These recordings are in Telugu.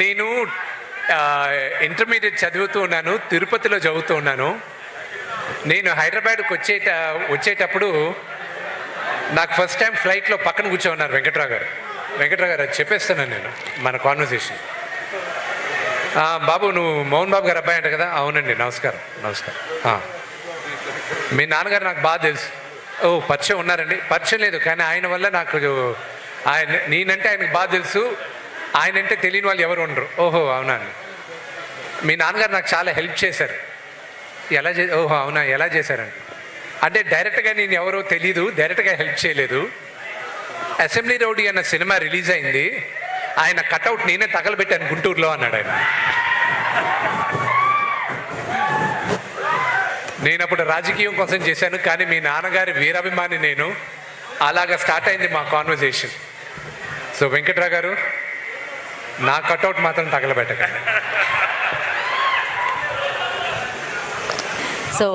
నేను ఇంటర్మీడియట్ చదువుతూ ఉన్నాను తిరుపతిలో చదువుతూ ఉన్నాను. నేను హైదరాబాద్కి వచ్చేట వచ్చేటప్పుడు నాకు ఫస్ట్ టైం ఫ్లైట్లో పక్కన కూర్చోన్నారు వెంకట్రావు గారు వెంకట్రావు గారు అది చెప్పేస్తున్నాను నేను మన కాన్వర్సేషన్ బాబు నువ్వు మోహన్ బాబు గారు అబ్బాయి అంట కదా? అవునండి నమస్కారం నమస్కారం. మీ నాన్నగారు నాకు బాగా తెలుసు. ఓ పరిచయం ఉన్నారండి. పరిచయం లేదు కానీ ఆయన వల్ల నాకు ఆయన నేనంటే ఆయనకు బాగా తెలుసు. ఆయన అంటే తెలియని వాళ్ళు ఎవరు ఉండరు. ఓహో అవునా మీ నాన్నగారు నాకు చాలా హెల్ప్ చేశారు. ఎలా చే ఓహో అవునా ఎలా చేశారండి? అంటే డైరెక్ట్గా నేను ఎవరో తెలీదు డైరెక్ట్గా హెల్ప్ చేయలేదు. అసెంబ్లీ రౌడీ అన్న సినిమా రిలీజ్ అయింది. ఆయన కట్అవుట్ నేనే తగలబెట్టాను గుంటూరులో అన్నాడు ఆయన. నేను అప్పుడు రాజకీయం కోసం చేశాను కానీ మీ నాన్నగారి వీరాభిమాని నేను. అలాగా స్టార్ట్ అయింది మా కాన్వర్జేషన్. సో వెంకట్రావు గారు నా కట్అవుట్ మాత్రం తగలబెట్టకండి. So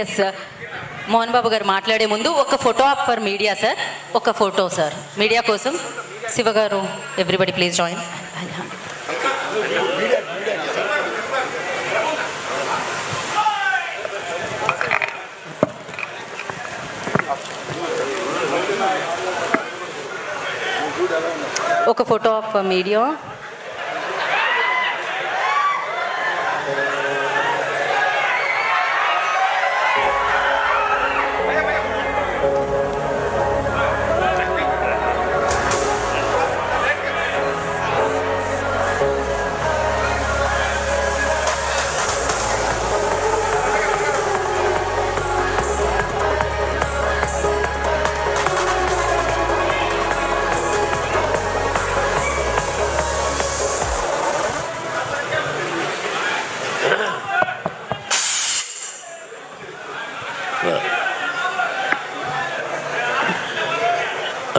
yes sir Mohan Babu garu మాట్లాడే ముందు ఒక photo op for media sir ఒక ఫోటో సార్ మీడియా కోసం Shiva garu everybody please join ఒక ఫోటో ఆఫ్ మీడియా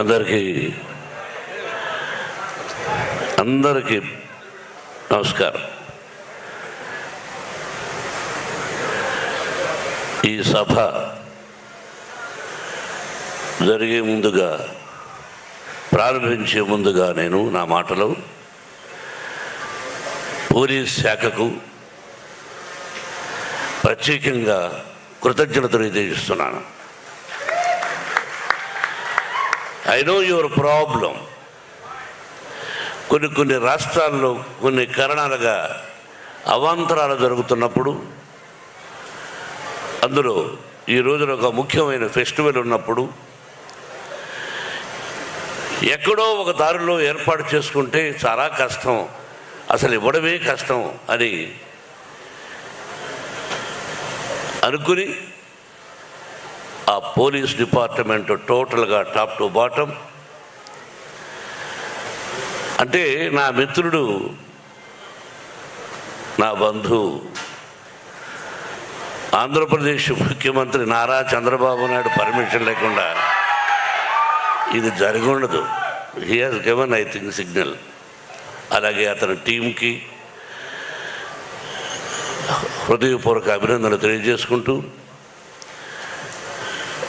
అందరికీ అందరికీ నమస్కారం. ఈ సభ జరిగే ముందుగా ప్రారంభించే ముందుగా నేను నా మాటలు పోలీస్ శాఖకు ప్రత్యేకంగా కృతజ్ఞతలు తెలియజేస్తున్నాను. ఐ నో యువర్ ప్రాబ్లం కొన్ని కొన్ని రాష్ట్రాల్లో కొన్ని కారణాలుగా అవాంతరాలు జరుగుతున్నప్పుడు అందులో ఈ రోజున ఒక ముఖ్యమైన ఫెస్టివల్ ఉన్నప్పుడు ఎక్కడో ఒక దారిలో ఏర్పాటు చేసుకుంటే చాలా కష్టం. అసలు ఇవ్వడమే కష్టం అని అనుకుని ఆ పోలీస్ డిపార్ట్మెంట్ టోటల్గా టాప్ టు బాటమ్. అంటే నా మిత్రుడు నా బంధువు ఆంధ్రప్రదేశ్ ముఖ్యమంత్రి నారా చంద్రబాబు నాయుడు పర్మిషన్ లేకుండా ఇది జరిగి he has given I think signal అలాగే అతని టీంకి హృదయపూర్వక అభినందనలు తెలియజేసుకుంటూ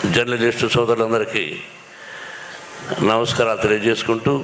జర్నలిస్టు సోదరులందరికీ నమస్కారాలు తెలియజేసుకుంటూ